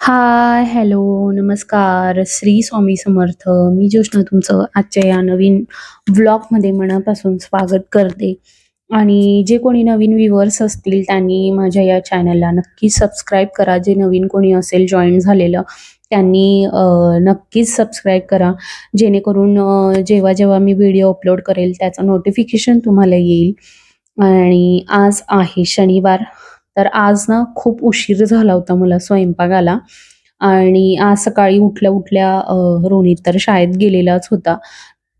हाय, hello, नमस्कार. श्री स्वामी समर्थ. मी ज्योष्णा तुमचं आजच्या या नवीन व्लॉगमध्ये मनापासून स्वागत करते. आणि जे कोणी नवीन व्ह्युअर्स असतील त्यांनी माझ्या या चॅनलला नक्की सबस्क्राईब करा. जे नवीन कोणी असेल जॉईन झालेलं त्यांनी नक्कीच सबस्क्राईब करा. जेणेकरून जेव्हा-जेव्हा मी व्हिडिओ अपलोड करेल त्याचं नोटिफिकेशन तुम्हाला येईल. आणि आज आहे शनिवार. तर आज ना खूप उशीर झाला होता मला स्वयंपाकाला आणि आज सकाळी उठल्या-उठल्या अ, तर शाळेत गेलेलाच होता.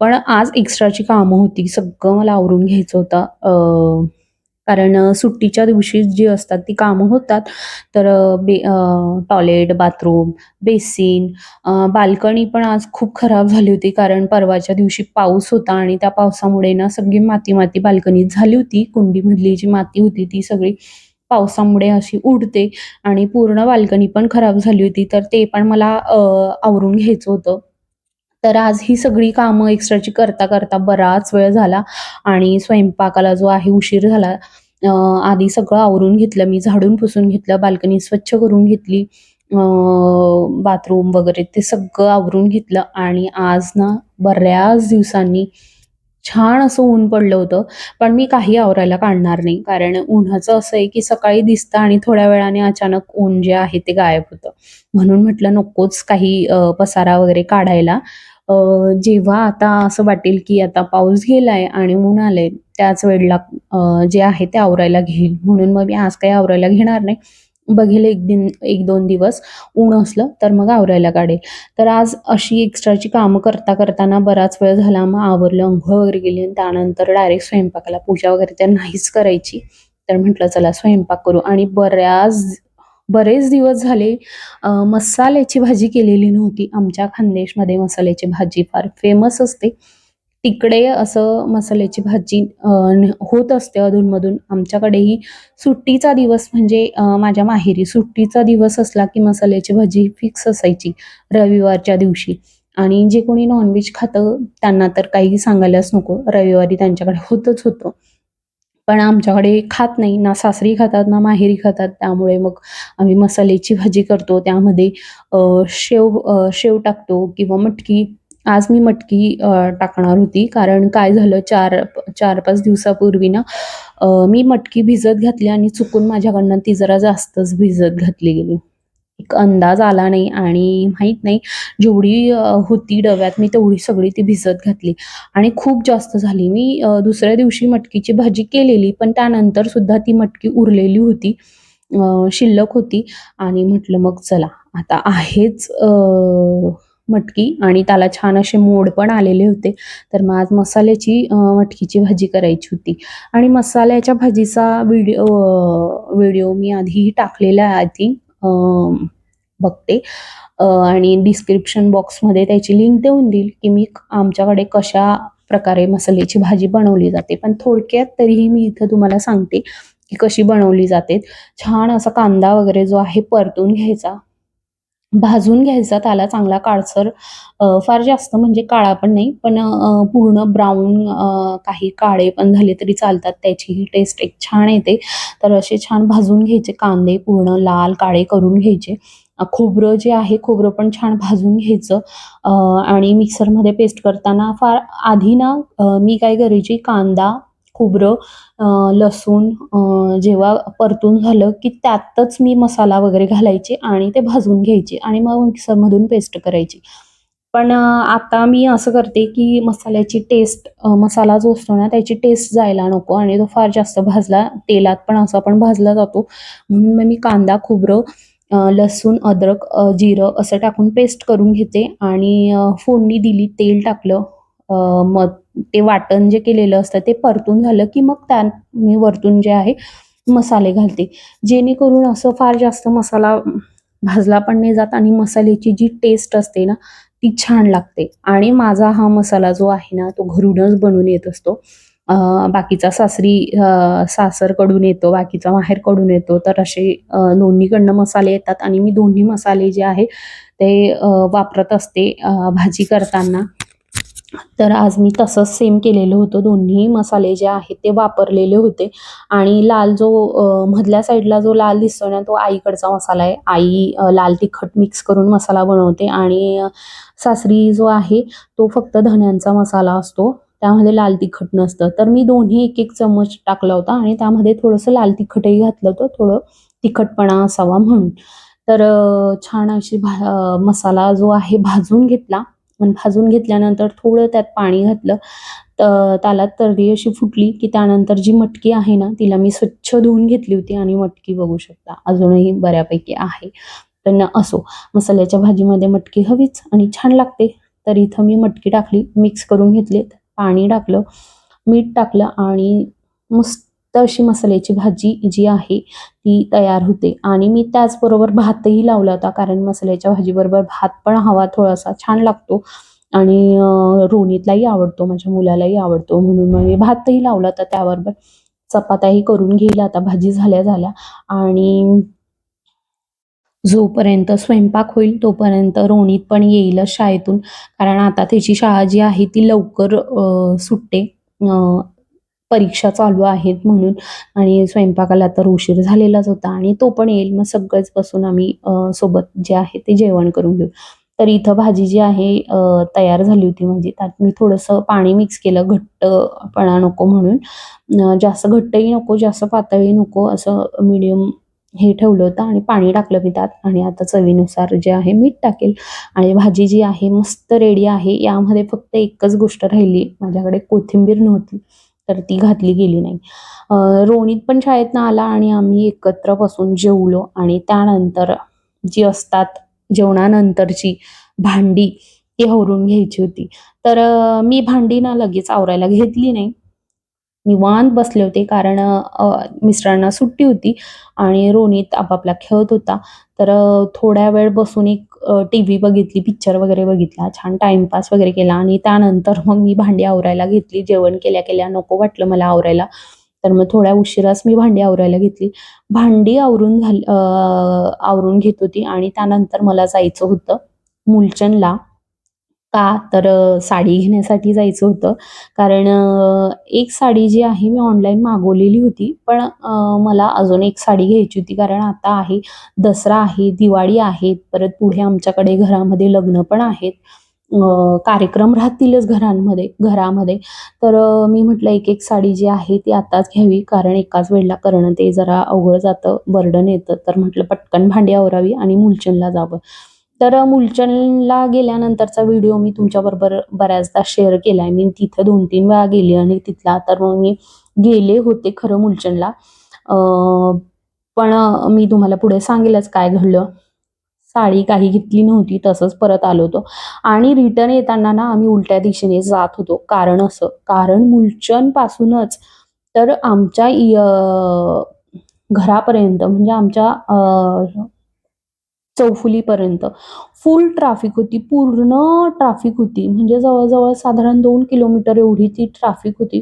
पण आज एक्स्ट्राची कामं होती. सगळं मला आवरून घ्यायचं होतं. कारण सुट्टीच्या दिवशी जी असतात ती कामं होतात. तर बे टॉयलेट, बाथरूम, बेसिन, बाल्कनी पण आज खूप खराब झाली होती. कारण परवाच्या दिवशी पाऊस होता आणि त्या पावसामुळे ना सगळी माती-माती बाल्कनीत झाली होती. कुंडीमधली जी माती होती ती सगळी पावसामुळे अशी उडते आणि पूर्ण बाल्कनी पण खराब झाली होती. तर ते पण मला आवरून घ्यायचं होतं. तर आज ही सगळी कामं एक्स्ट्राची करता-करता बराच वेळ झाला आणि स्वयंपाकाला जो आहे उशीर झाला. आधी सगळं आवरून घेतलं मी, झाडून पुसून घेतलं, बाल्कनी स्वच्छ करून घेतली. बाथरूम वगैरे ते सगळं आवरून घेतलं आणि आज ना बऱ्याच दिवसांनी छान असं ऊन पडलं होतं. पण मी काही आवरायला काढणार नाही. कारण उन्हाचं असं आहे, की सकाळी दिसतं आणि थोड्या वेळाने अचानक ऊन जे आहे ते गायब होतं. म्हणून म्हटलं नकोच काही पसारा वगैरे काढायला. जेव्हा आता असं वाटेल, की आता पाऊस गेलाय आणि ऊन आलंय, त्याच वेळेला जे आहे ते आवरायला घेईल. म्हणून मग मी आज काही आवरायला घेणार नाही. बघेल एक दिन 1-2 दिवस ऊन असलं तर मग आवरायला काढेल. तर आज अशी एक्स्ट्राची कामं करता करताना बराच वेळ झाला. मग आवरलं, अंघोळ वगैरे गेली आणि त्यानंतर डायरेक्ट स्वयंपाकाला पूजा वगैरे तर नाहीच करायची. तर म्हटलं चला स्वयंपाक करू आणि बऱ्याच बरेच दिवस झाले मसाल्याची भाजी केलेली नव्हती. आमच्या खानदेशमध्ये मसाल्याची भाजी फार फेमस असते. तिकडे असं मसाल्याची भाजी होत असते अधूनमधून आमच्याकडेही सुट्टीचा दिवस म्हणजे माझ्या माहेरी सुट्टीचा दिवस असला, की मसाल्याची भाजी फिक्स असायची रविवारच्या दिवशी. आणि जे कोणी नॉनव्हेज खातं त्यांना तर काही सांगायलाच नको. रविवारी त्यांच्याकडे होतच होतं. पण आमच्याकडे खात नाही. ना सासरी खातात, ना माहेरी खातात. त्यामुळे मग आम्ही मसाल्याची भाजी करतो. त्यामध्ये शेव शेव टाकतो किंवा मटकी. आज मी मटकी टाकणार होती. कारण काय झालं 4 4-5 दिवसापूर्वी ना मी मटकी भिजत घातली आणि चुकून माझ्याकडनं ती जरा जास्तच भिजत घातली गेली. एक अंदाज आला नाही आणि माहीत नाही जेवढी होती डब्यात मी तेवढी सगळी ती भिजत घातली आणि खूप जास्त झाली. मी दुसऱ्या दिवशी मटकीची भाजी केलेली, पण त्यानंतर सुद्धा ती मटकी उरलेली होती. शिल्लक होती आणि म्हटलं मग चला आता आहेच मटकी आणि त्याला छान असे मोड पण आलेले होते. तर मग आज मसाल्याची मटकीची भाजी करायची होती आणि मसाल्याच्या भाजीचा व्हिडिओ व्हिडिओ मी आधीही टाकलेला आहे आय थिंक बघते आणि डिस्क्रिप्शन बॉक्समध्ये त्याची लिंक देऊन देईल, की मी आमच्याकडे कशा प्रकारे मसाल्याची भाजी बनवली जाते. पण थोडक्यात तरीही मी इथं तुम्हाला सांगते, की कशी बनवली जाते. छान असा कांदा वगैरे जो आहे परतून घ्यायचा. भाजून घ्यायचा त्याला चांगला काळसर फार जास्त म्हणजे काळा पण नाही, पण पूर्ण ब्राऊन काही काळे पण झाले तरी चालतात. त्याचीही टेस्ट एक छान येते. तर असे छान भाजून घ्यायचे कांदे पूर्ण लाल काळे करून घ्यायचे. खोबरं जे आहे खोबरं पण छान भाजून घ्यायचं आणि मिक्सरमध्ये पेस्ट करताना फार आधी ना मी काय करायची कांदा, खोबरं, लसूण जेव्हा परतून झालं, की त्यातच मी मसाला वगैरे घालायचे आणि ते भाजून घ्यायचे आणि मग मिक्सरमधून पेस्ट करायची. पण आता मी असं करते, की मसाल्याची टेस्ट मसाला जो असतो ना त्याची टेस्ट जायला नको आणि तो फार जास्त भाजला तेलात पण असा पण भाजला जातो. म्हणून मग मी कांदा, खोबरं, लसूण, अद्रक, जिरं असं टाकून पेस्ट करून घेते आणि फोडणी दिली, तेल टाकलं. मग ते वाटण जे केलेलं असतं ते परतून झालं, की मग त्या मी वरतून जे आहे मसाले घालते. जेणेकरून असं फार जास्त मसाला भाजला पण नाही जात आणि मसाल्याची जी टेस्ट असते ना, ती छान लागते आणि माझा हा मसाला जो आहे ना, तो घरूनच बनून येत असतो. बाकीचा सासरी सासरकडून येतो, बाकीचा माहेरकडून येतो. तर असे दोन्हीकडनं मसाले येतात आणि मी दोन्ही मसाले जे आहे ते वापरत असते भाजी करताना. तर आज मी तसंच सेम केलेलं होतं. दोन्ही मसाले जे आहेत ते वापरलेले होते. आणि लाल जो मधल्या साईडला जो लाल दिसतो ना तो आईकडचा मसाला आहे. आई लाल तिखट मिक्स करून मसाला बनवते. आणि सासरी जो आहे तो फक्त धण्यांचा मसाला असतो. त्यामध्ये लाल तिखट नसतं. तर मी दोन्ही एक एक चम्मच टाकला होता. आणि त्यामध्ये थोडंसं लाल तिखटही घातलं होतं. थोडं तिखटपणा असावा म्हणून. तर छान अशी भा मसाला जो आहे भाजून घेतला. पण भाजून घेतल्यानंतर थोडं त्यात पाणी घातलं तर त्याला तर्री अशी फुटली की त्यानंतर जी मटकी आहे ना तिला मी स्वच्छ धुवून घेतली होती आणि मटकी बघू शकता. अजूनही बऱ्यापैकी आहे. पण असो मसाल्याच्या भाजीमध्ये मटकी हवीच आणि छान लागते. तर इथं मी मटकी टाकली मिक्स करून घेतली पाणी टाकलं मीठ टाकलं आणि मस्त तर अशी मसाल्याची भाजी जी आहे ती तयार होते. आणि मी त्याचबरोबर भातही लावला होता कारण मसाल्याच्या भाजीबरोबर भात पण हवा थोडासा छान लागतो. आणि रोणीतलाही रोनीतलाही आवडतो माझ्या मुलालाही आवडतो. म्हणून मग मी भातही लावला होता त्याबरोबर. चपात्याही करून घेईल आता भाजी झाल्या झाल्या. आणि जोपर्यंत स्वयंपाक होईल तोपर्यंत रोणीत पण येईलच शाळेतून. कारण आता त्याची शाळा जी आहे ती लवकर सुटते. परीक्षा चालू आहेत म्हणून आणि स्वयंपाकाला तर उशीर झालेलाच होता आणि तो पण येईल. मग सगळेच बसून आम्ही सोबत जे आहे ते जेवण करून घेऊ. तर इथं भाजी जी आहे तयार झाली होती म्हणजे त्यात मी थोडंसं पाणी मिक्स केलं. घट्टपणा नको म्हणून. जास्त घट्टही नको जास्त पातळही नको असं मीडियम हे ठेवलं होतं आणि पाणी टाकलं मी त्यात. आणि आता चवीनुसार जे आहे मीठ टाकेल. आणि भाजी जी आहे मस्त रेडी आहे. यामध्ये फक्त एकच गोष्ट राहिली. माझ्याकडे कोथिंबीर नव्हती. तर ती घातली गेली नाही. रोणीत पण शाळेतनं आला आणि आम्ही एकत्र बसून जेवलो आणि त्यानंतर जी असतात जेवणानंतरची भांडी ती आवरून घ्यायची होती. तर मी भांडी ना लगेच आवरायला घेतली नाही. निवांत बसले होते कारण मिस्टरांना सुट्टी होती आणि रोनित आपापला खेळत होता. तर थोड्या वेळ बसून एक टी व्ही बघितली पिक्चर वगैरे बघितला छान टाइमपास वगैरे केला आणि त्यानंतर मग मी भांडी आवरायला घेतली. जेवण केल्या केल्या नको वाटलं मला आवरायला तर मग थोड्या उशिराच मी भांडी आवरायला घेतली. भांडी आवरून झाली आवरून घेत होती आणि त्यानंतर मला जायचं होतं मुलचंदला. का? तर साडी घेण्यासाठी जायचं होतं. कारण एक साडी जी आहे मी ऑनलाईन मागवलेली होती. पण मला अजून एक साडी घ्यायची होती. कारण आता आहे दसरा आहे दिवाळी आहे. परत पुढे आमच्याकडे घरामध्ये लग्न पण आहेत. कार्यक्रम राहतीलच घरांमध्ये घरामध्ये. तर मी म्हटलं एक एक साडी जी आहे ती आताच घ्यावी. कारण एकाच वेळेला करणं ते जरा अवघड जातं बर्डन येतं. तर म्हटलं पटकन भांडी आवरावी आणि मुलचंदला जावं. तर मुलचंदला गेल्यानंतरचा व्हिडिओ मी तुमच्याबरोबर बऱ्याचदा शेअर केला आहे मी तिथं दोन तीन वेळा गेली आणि तिथला तर मग मी गेले होते खरं मुलचंदला. पण मी तुम्हाला पुढे सांगेलच काय घडलं. साडी काही घेतली नव्हती तसंच परत आलो होतो. आणि रिटर्न येताना ना आम्ही उलट्या दिशेने जात होतो. कारण असं कारण मुलचंदपासूनच तर आमच्या घरापर्यंत म्हणजे आमच्या चौफुलीपर्यंत फुल ट्रॅफिक होती पूर्ण ट्रॅफिक होती म्हणजे जवळजवळ साधारण दोन किलोमीटर एवढी ती ट्रॅफिक होती.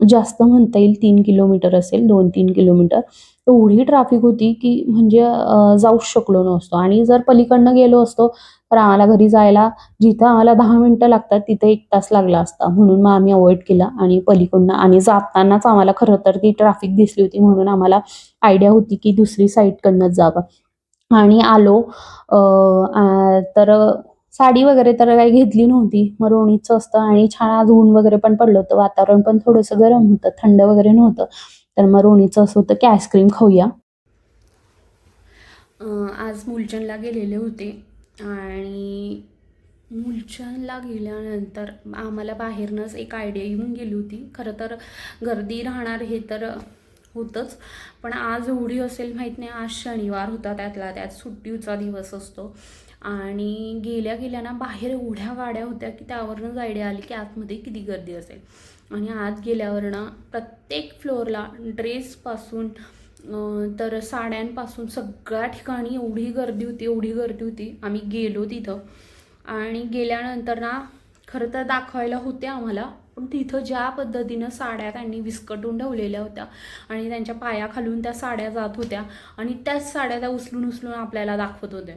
जास्त म्हणता येईल तीन किलोमीटर असेल 2-3 किलोमीटर. एवढी ट्रॅफिक होती की म्हणजे जाऊ जाऊच शकलो नसतो आणि जर पलीकडनं गेलो असतो तर आम्हाला घरी जायला जिथं आम्हाला दहा मिनिटं लागतात तिथे एक तास लागला असता. म्हणून मग आम्ही अवॉइड केला आणि पलीकडनं आणि जातानाच आम्हाला खरं तर ती ट्रॅफिक दिसली होती म्हणून आम्हाला आयडिया होती की दुसरी साईडकडनंच जावं आणि आलो तर साडी वगैरे तर काही घेतली नव्हती. मग रोणीचं असतं आणि छान आज ऊन वगैरे पण पडलं होतं. वातावरण पण थोडंसं गरम होतं, थंड वगैरे नव्हतं. तर मग रोणीचं असं होतं की आईस्क्रीम खाऊया. आज मुलचंदला गेलेले होते आणि मुलचंदला गेल्यानंतर आम्हाला बाहेरनंच एक आयडिया येऊन गेली होती. खरं तर गर्दी राहणार हे तर होतंच. पण आज एवढी असेल माहीत नाही. आज शनिवार होता त्यातला त्यात सुट्टीचा दिवस असतो आणि गेल्या गेल्या ना बाहेर एवढ्या गाड्या होत्या की त्यावरूनच आयडिया आली की आतमध्ये किती गर्दी असेल आणि आत गेल्यावर ना प्रत्येक फ्लोअरला ड्रेसपासून तर साड्यांपासून सगळ्या ठिकाणी एवढी गर्दी होती एवढी गर्दी होती आम्ही गेलो तिथं आणि गेल्यानंतर ना खरं तर दाखवायला होते आम्हाला पण तिथं ज्या पद्धतीनं साड्या त्यांनी विस्कटून ठेवलेल्या होत्या आणि त्यांच्या पायाखालून त्या साड्या जात होत्या आणि त्याच साड्या त्या उचलून उचलून आपल्याला दाखवत होत्या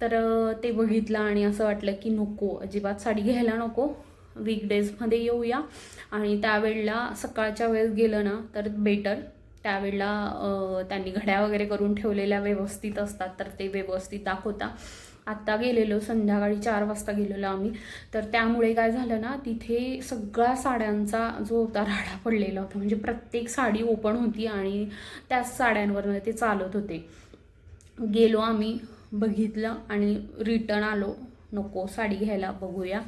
तर ते बघितलं आणि असं वाटलं की नको अजिबात साडी घ्यायला नको. वीकडेजमध्ये येऊया. आणि त्यावेळेला सकाळच्या वेळेस गेलं ना तर बेटर त्यावेळेला त्यांनी घड्या वगैरे करून ठेवलेल्या व्यवस्थित असतात तर ते व्यवस्थित दाखवता. आत्ता गेलेलो संध्याकाळी चार वाजता गेलेलो आम्ही. तर त्यामुळे काय झालं ना तिथे सगळ्या साड्यांचा जो होता राडा पडलेला होता म्हणजे प्रत्येक साडी ओपन होती आणि त्याच साड्यांवरनं ते चालत होते. गेलो आम्ही बघितलं आणि रिटर्न आलो. नको साडी घ्यायला बघूया.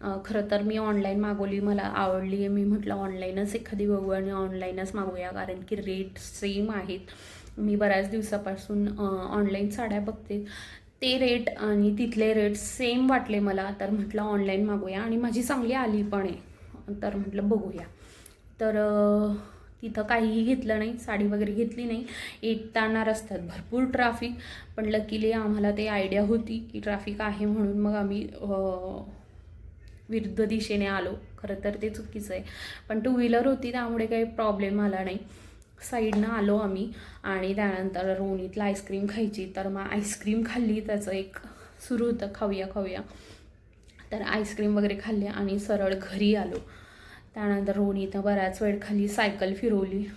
खरं तर मी ऑनलाईन मागवली मला आवडली आहे. मी म्हटलं ऑनलाईनच एखादी बघू आणि ऑनलाईनच मागवूया कारण की रेट सेम आहेत. मी बऱ्याच दिवसापासून ऑनलाईन साड्या बघते. ते रेट आणि तिथले रेट सेम वाटले मला. तर म्हटलं ऑनलाईन मागूया आणि माझी चांगली आली पण आहे. तर म्हटलं बघूया. तर तिथं काहीही घेतलं नाही. साडी वगैरे घेतली नाही. येताना रस्त्यात भरपूर ट्रॅफिक पण लकीली आम्हाला ते आयडिया होती की ट्रॅफिक आहे म्हणून मग आम्ही विरुद्ध दिशेने आलो. खरं तर ते चुकीचं आहे. पण टू व्हीलर होती त्यामुळे काही प्रॉब्लेम आला नाही. साईडनं आलो आम्ही आणि त्यानंतर रोणीतला आईस्क्रीम खायची. तर मग आईस्क्रीम खाल्ली. त्याचं एक सुरू होतं. खाऊया खाऊया. तर आईस्क्रीम वगैरे खाल्ली आणि सरळ घरी आलो. त्यानंतर रोणीनं बऱ्याच वेळ खाली सायकल फिरवली.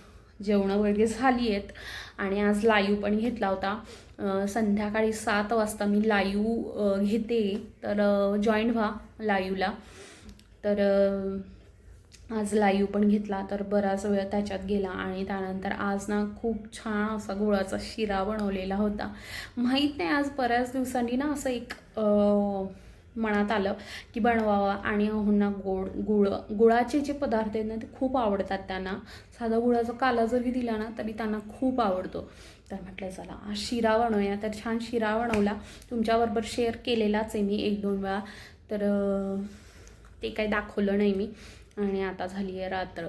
जेवणं वगैरे झाली आहेत. आणि आज लाईव्ह पण घेतला होता. संध्याकाळी सात वाजता मी लाईव्ह घेते. तर जॉईन व्हा लाईव्हला तर आज लाईव्ह पण घेतला. तर बराच वेळ त्याच्यात गेला आणि त्यानंतर आज ना खूप छान असा गुळाचा शिरा बनवलेला होता. माहीत नाही आज बऱ्याच दिवसांनी ना असं एक मनात आलं की बनवावा आणि अहोंना गोड गुळ गुळाचे जे पदार्थ आहेत ना ते खूप आवडतात त्यांना. साधा गुळाचा काला जरी दिला ना तरी त्यांना खूप आवडतो. तर म्हटलं चला आज शिरा बनवूया. तर छान शिरा बनवला. तुमच्याबरोबर शेअर केलेलाच आहे मी एक दोन वेळा. तर ते काही दाखवलं नाही मी. आणि आता झाली आहे रात्र.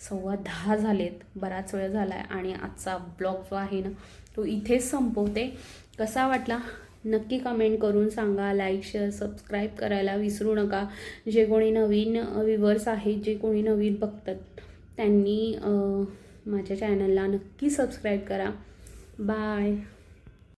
सव्वा दहा झालेत. बराच वेळ झाला आहे आणि आजचा ब्लॉग जो आहे ना तो इथेच संपवते. कसा वाटला? नक्की कमेंट करून सांगा लाईक शेअर सबस्क्राईब करायला विसरू नका. जे कोणी नवीन व्हिवर्स आहेत जे कोणी नवीन बघतात त्यांनी माझ्या चॅनलला नक्की सबस्क्राईब करा. बाय